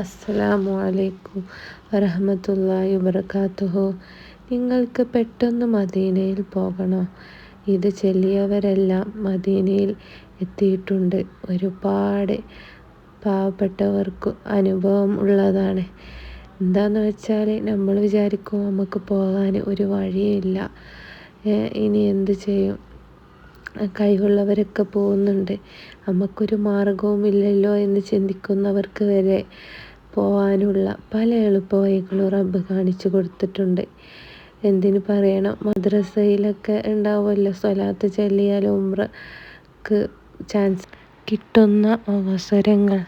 അസ്സലാമു അലൈക്കും വറഹമത്തല്ലാഹി വബറകാതുഹു നിങ്ങൾക്ക് പെട്ടെന്ന് മദീനയിൽ പോകണോ? ഇത് ചെല്ലിയവരെല്ലാം മദീനയിൽ എത്തിയിട്ടുണ്ട്. ഒരുപാട് പാവപ്പെട്ടവർക്ക് അനുഭവം ഉള്ളതാണ്. എന്താന്ന് വെച്ചാൽ നമ്മൾ വിചാരിക്കും നമുക്ക് പോകാൻ ഒരു വഴിയില്ല. ഇനി എന്ത് ചെയ്യും? കഴിവുള്ളവരൊക്കെ പോകുന്നുണ്ട്. നമുക്കൊരു മാർഗവും ഇല്ലല്ലോ എന്ന് ചിന്തിക്കുന്നവർക്ക് വരെ പോവാനുള്ള പല എളുപ്പ വഴികളും റബ്ബ് കാണിച്ചു കൊടുത്തിട്ടുണ്ട്. എന്തിന് പറയണം? മദ്രസയിലൊക്കെ ഉണ്ടാവുമല്ലോ. സ്വലാത്ത് ചൊല്ലിയാൽ ഉംറക്ക് ചാൻസ് കിട്ടുന്ന അവസരങ്ങൾ.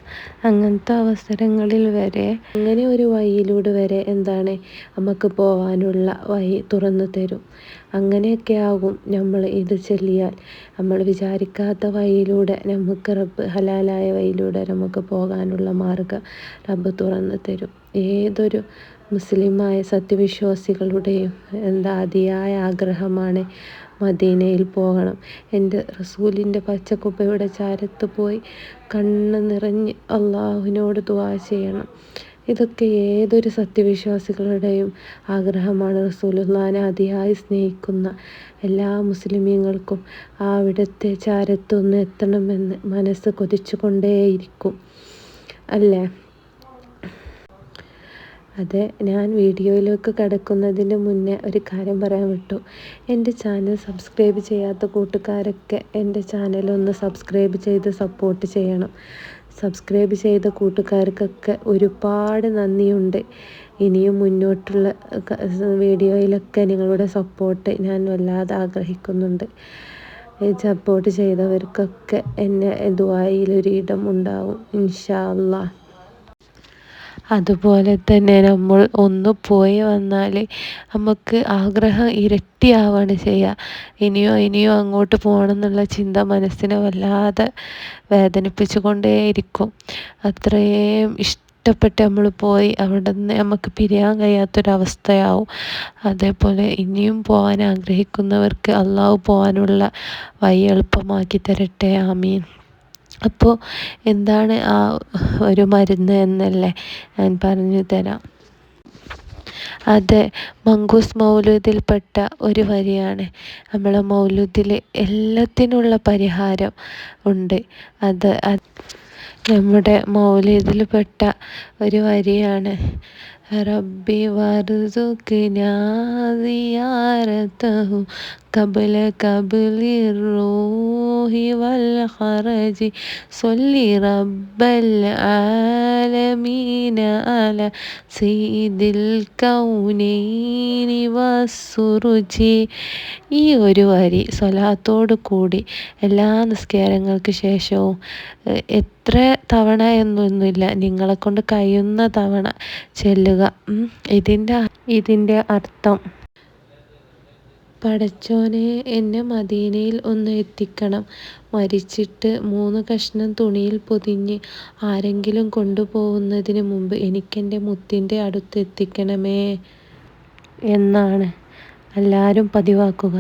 അങ്ങനത്തെ അവസരങ്ങളിൽ വരെ അങ്ങനെ ഒരു വഴിയിലൂടെ വരെ എന്താണ് നമുക്ക് പോകാനുള്ള വഴി തുറന്നു തരും. അങ്ങനെയൊക്കെ ആകും നമ്മൾ ഇത് ചെല്ലിയാൽ. നമ്മൾ വിചാരിക്കാത്ത വഴിയിലൂടെ നമുക്ക് റബ്ബ് ഹലാലായ വഴിയിലൂടെ നമുക്ക് പോകാനുള്ള മാർഗം റബ്ബ് തുറന്നു തരും. ഏതൊരു മുസ്ലിമായ സത്യവിശ്വാസികളുടെയും എന്താ അതിയായ ആഗ്രഹമാണ് മദീനയിൽ പോകണം. എന്റെ റസൂലിന്റെ പച്ചക്കുപ്പയുടെ ചാരത്ത് പോയി കണ്ണ് നിറഞ്ഞ് അള്ളാഹുവിനോട് ദുവാ ചെയ്യണം. ഇതൊക്കെ ഏതൊരു സത്യവിശ്വാസികളുടെയും ആഗ്രഹമാണ്. റസൂലുല്ലാനെ അതിയായി സ്നേഹിക്കുന്ന എല്ലാ മുസ്ലിമീങ്ങൾക്കും ആ അവിടുത്തെ ചാരത്തൊന്ന് എത്തണമെന്ന് മനസ്സ് കൊതിച്ചു കൊണ്ടേയിരിക്കും അല്ലേ? അതെ ഞാൻ വീഡിയോയിലേക്ക് കടക്കുന്നതിന് മുന്നേ ഒരു കാര്യം പറയാൻ വിട്ടു. എന്റെ ചാനൽ സബ്സ്ക്രൈബ് ചെയ്യാത്ത കൂട്ടുകാരൊക്കെ എന്റെ ചാനൽ ഒന്ന് സബ്സ്ക്രൈബ് ചെയ്ത് സപ്പോർട്ട് ചെയ്യണം. സബ്സ്ക്രൈബ് ചെയ്ത കൂട്ടുകാർക്കൊക്കെ ഒരുപാട് നന്ദിയുണ്ട്. ഇനിയും മുന്നോട്ടുള്ള വീഡിയോയിലൊക്കെ നിങ്ങളുടെ സപ്പോർട്ട് ഞാൻ വല്ലാതെ ആഗ്രഹിക്കുന്നുണ്ട്. സപ്പോർട്ട് ചെയ്തവർക്കൊക്കെ എന്നെ ദുബായിലൊരിടം ഉണ്ടാവും ഇൻഷാ അള്ളാഹ് അതുപോലെ തന്നെ നമ്മൾ ഒന്ന് പോയി വന്നാൽ നമുക്ക് ആഗ്രഹം ഇരട്ടിയാവാണ് ചെയ്യുക ഇനിയോ ഇനിയോ അങ്ങോട്ട് പോകണം എന്നുള്ള ചിന്ത മനസ്സിനെ വല്ലാതെ വേദനിപ്പിച്ചു കൊണ്ടേയിരിക്കും അത്രയും ഇഷ്ടപ്പെട്ട് നമ്മൾ പോയി അവിടെ നിന്ന് നമുക്ക് പിരിയാൻ കഴിയാത്തൊരവസ്ഥയാവും. അതേപോലെ ഇനിയും പോകാൻ ആഗ്രഹിക്കുന്നവർക്ക് അള്ളാഹു പോകാനുള്ള വഴി എളുപ്പമാക്കി തരട്ടെ. ആമീൻ. അപ്പോൾ എന്താണ് ആ ഒരു മരുന്ന് എന്നല്ലേ ഞാൻ പറഞ്ഞു തരാം. അത് മങ്കൂസ് മൗലൂദിൽപ്പെട്ട ഒരു വരിയാണ്. നമ്മളെ മൗലൂദിൽ എല്ലാത്തിനുള്ള പരിഹാരം ഉണ്ട്. അത് നമ്മുടെ മൗലൂദിൽപ്പെട്ട ഒരു വരിയാണ്. റബ്ബി വറുതുക്കിനാതിയാരത്തഹു കബല കബലി റൂഹി വൽ ഹറജി സൊല്ലി റബ്ബൽ ആലമീന അല സീതിൽ കൗനീനി വസുറുജി ഈ ഒരു വരി സ്വലാത്തോട് കൂടി എല്ലാ നിസ്കാരങ്ങൾക്ക് ശേഷവും എത്ര തവണ എന്നൊന്നുമില്ല നിങ്ങളെക്കൊണ്ട് കഴിയുന്ന തവണ ചെല്ലുക. ഇതിന്റെ ഇതിന്റെ അർത്ഥം. പടച്ചോനെ എന്നെ മദീനയിൽ ഒന്ന് എത്തിക്കണം. മരിച്ചിട്ട് മൂന്ന് കഷ്ണം തുണിയിൽ പൊതിഞ്ഞ് ആരെങ്കിലും കൊണ്ടുപോകുന്നതിന് മുമ്പ് എനിക്കെന്റെ മുത്തിന്റെ അടുത്ത് എത്തിക്കണമേ എന്നാണ് എല്ലാവരും പതിവാക്കുക.